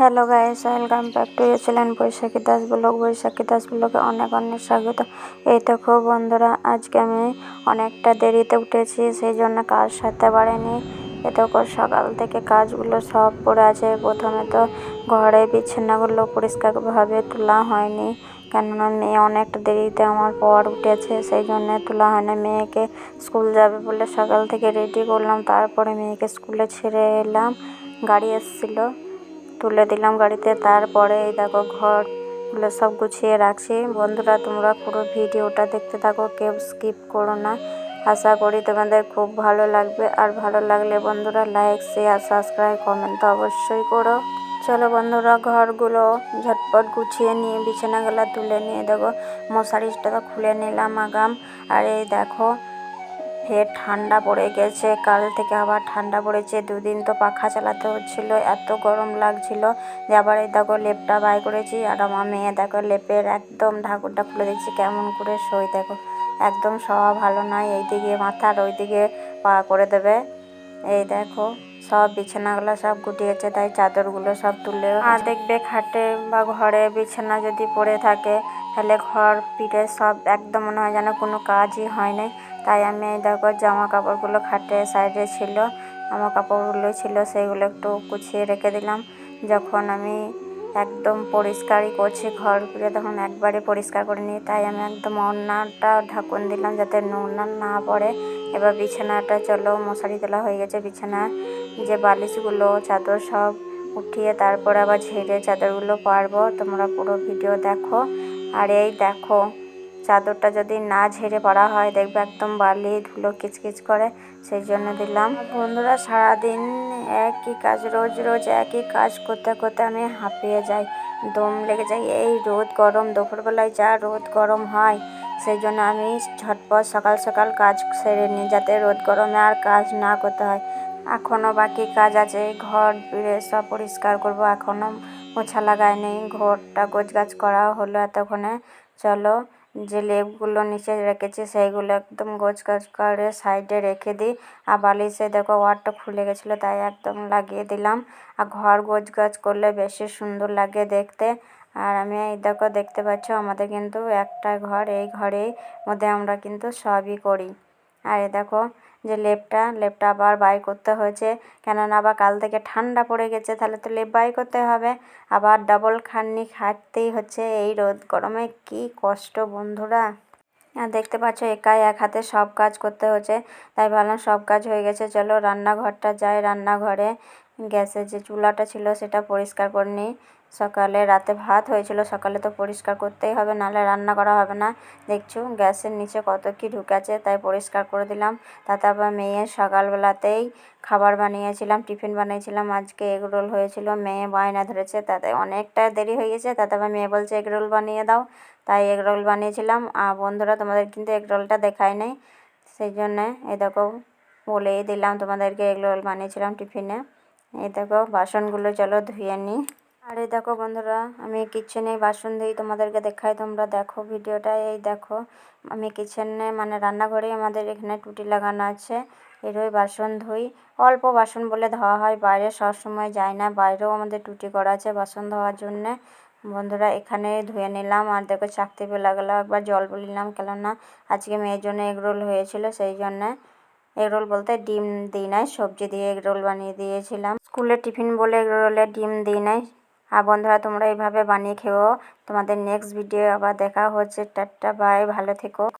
Hello guys, welcome back to channel Baishakhi Das vlog. Baishakhi Das ব্লগে অনেক অনেক স্বাগত। এই দেখো বন্ধুরা, আজকে আমি অনেকটা দেরিতে উঠেছি, সেই জন্য কাজ সারতে পারিনি। এ দেখো সকাল থেকে কাজগুলো সব পড়ে আছে। প্রথমে তো ঘরে বিছানাগুলো পরিষ্কারভাবে তোলা হয়নি, কেননা মেয়ে অনেকটা দেরিতে আমার পর উঠেছে, সেই জন্য তোলা হয়নি। মেয়েকে স্কুল যাবে বলে সকাল থেকে রেডি করলাম, তারপরে মেয়েকে স্কুলে ছেড়ে এলাম। গাড়ি এসেছিল। তুলে দিলাম গাড়িতে। তারপরে এই দেখো ঘরগুলো সব গুছিয়ে রাখছি। বন্ধুরা, তোমরা পুরো ভিডিওটা দেখতে থাকো, কেউ স্কিপ করো না। আশা করি তোমাদের খুব ভালো লাগবে। আর ভালো লাগলে বন্ধুরা লাইক শেয়ার সাবস্ক্রাইব কমেন্ট তো অবশ্যই করো। চলো বন্ধুরা, ঘরগুলো ঝটপট গুছিয়ে নিয়ে, বিছানাগুলো তুলে নিয়ে দেখো। মশারিটা খুলে নিলাম আগাম। আর এই দেখো ফের ঠান্ডা পড়ে গেছে। কাল থেকে আবার ঠান্ডা পড়েছে। দুদিন তো পাখা চালাতে হচ্ছিল, এত গরম লাগছিল যে আবার এই দেখো লেপটা বাই করেছি। আর আমার মেয়ে দেখো লেপের একদম ঢাকুরটা খুলে দিচ্ছি কেমন করে সই দেখো। একদম সব ভালো নয়, এইদিকে মাথার ওইদিকে পা করে দেবে। এই দেখো সব বিছানাগুলো সব গুটিয়েছে, তাই চাদরগুলো সব তুলে আর দেখবে খাটে বা ঘরে বিছানা যদি পড়ে থাকে, তাহলে ঘর পিঠে সব একদম মনে হয় যেন কোনো কাজই হয় নাই। তাই আমি দেখো জামা কাপড়গুলো খাটে সাইডে ছিল জামা কাপড়গুলো ছিল সেইগুলো একটু গুছিয়ে রেখে দিলাম। যখন আমি একদম পরিষ্কারই করছি ঘর ঘুরে তখন একবারে পরিষ্কার করে নিই। তাই আমি একদম ওড়নাটা ঢাকুন দিলাম যাতে নোনা না পড়ে। এবার বিছানাটা চলো, মশারি তোলা হয়ে গেছে বিছানা। যে বালিশগুলো, চাদর সব উঠিয়ে তারপরে আবার ঝেড়ে চাদরগুলো পারব তোমরা পুরো ভিডিও দেখো। আর এই দেখো চাদরটা যদি না ঝেড়ে পড়া হয়, দেখবে একদম বালি, ধুলো কিচকিচ করে, সেই জন্য দিলাম। বন্ধুরা, সারাদিন একই কাজ, রোজ রোজ একই কাজ করতে করতে আমি হাঁপিয়ে যাই, দম লেগে যায় এই রোদ গরম, দুপুরবেলায় যা রোদ গরম হয়, সেই জন্য আমি ঝটপট সকাল সকাল কাজ সেরে নিই, যাতে রোদ গরমে আর কাজ না করতে হয়। এখনও বাকি কাজ আছে, ঘর ফিরে সব পরিষ্কার করব এখনও মোছা লাগায়নি ঘরটা গোছগাছ করা হলো এতক্ষণে। চলো যে লেপগুলো নিচে রেখেছি, সেইগুলো একদম গোছ গাছ করে সাইডে রেখে দিই। আর বালিশে দেখো ওয়ারটা খুলে গেছিল, তাই একদম লাগিয়ে দিলাম। আর ঘর গোছ গাছ করলে বেশি সুন্দর লাগে দেখতে। আর আমি এই দেখো, দেখতে পাচ্ছ আমাদের কিন্তু একটা ঘর, এই ঘরেই মধ্যে আমরা কিন্তু সবই করি। আর এ দেখো, যে লেপটা লেপটা আবার বাই করতে হয়েছে। কেননা আবার কাল থেকে ঠান্ডা পড়ে গেছে, তাহলে তো লেপ বাই করতে হবে। আবার ডাবল খাটনি খাটতেই হচ্ছে এই রোদ গরমে। কি কষ্ট বন্ধুরা। আর দেখতে পাচ্ছ, একাই এক হাতে সব কাজ করতে হচ্ছে। তাই ভাবলাম সব কাজ হয়ে গেছে, চলো রান্নাঘরটা যাই রান্নাঘরে। গ্যাসের যে চুলাটা ছিল, সেটা পরিষ্কার করে নিই। সকালে রাতে ভাত হয়েছিল, সকালে তো পরিষ্কার করতেই হবে, নাহলে রান্না করা হবে না। দেখছ, গ্যাসের নিচে কত কি ঢুকেছে, তাই পরিষ্কার করে দিলাম। তাতে আবার মেয়ে সকালবেলাতেই খাবার বানিয়েছিলাম, টিফিন বানিয়েছিলাম। আজকে এগ রোল হয়েছিল, মেয়ে বায়না ধরেছে, তাতে অনেকটা দেরি হয়ে গেছে। তাতে আবার মেয়ে বলছে, এগ রোল বানিয়ে দাও। তাই এগ রোল বানিয়েছিলাম। আর বন্ধুরা, তোমাদের কিন্তু এগ রোলটা দেখাই নেই, সেই জন্যে এ দেখো, বলেই দিলাম তোমাদেরকে, এগ রোল বানিয়েছিলাম টিফিনে। এই দেখো, বাসনগুলো চলো ধুয়ে নিই আর দেখো বন্ধুরা, আমি কিচেনে বাসন ধুই তোমাদেরকে দেখাই, তোমরা দেখো ভিডিওটা। এই দেখো, আমি কিচেনে মানে রান্নাঘরেই আমাদের এখানে টুটি লাগানো আছে। এরই বাসন ধুই। অল্প বাসন বলে ধোয়া হয়, বাইরে সব সময় যায় না। বাইরেও আমাদের টুটি করা আছে বাসন ধোয়ার জন্যে। বন্ধুরা, এখানে ধুয়ে নিলাম, আর দেখো চাকতি বেলা গেলো একবার জল বলিলাম কেননা আজকে মেয়ের জন্য এগরোল হয়েছিল, সেই জন্যে এগরোল বলতে ডিম দিই নাই, সবজি দিয়ে এগরোল বানিয়ে দিয়েছিলাম। স্কুলে টিফিন বলে এগরোলে ডিম দিই নাই আর বন্ধুরা, তোমরা এইভাবে বানিয়ে খেও তোমাদের নেক্সট ভিডিও আবার দেখা হচ্ছে। টাটা বাই ভালো থেকো।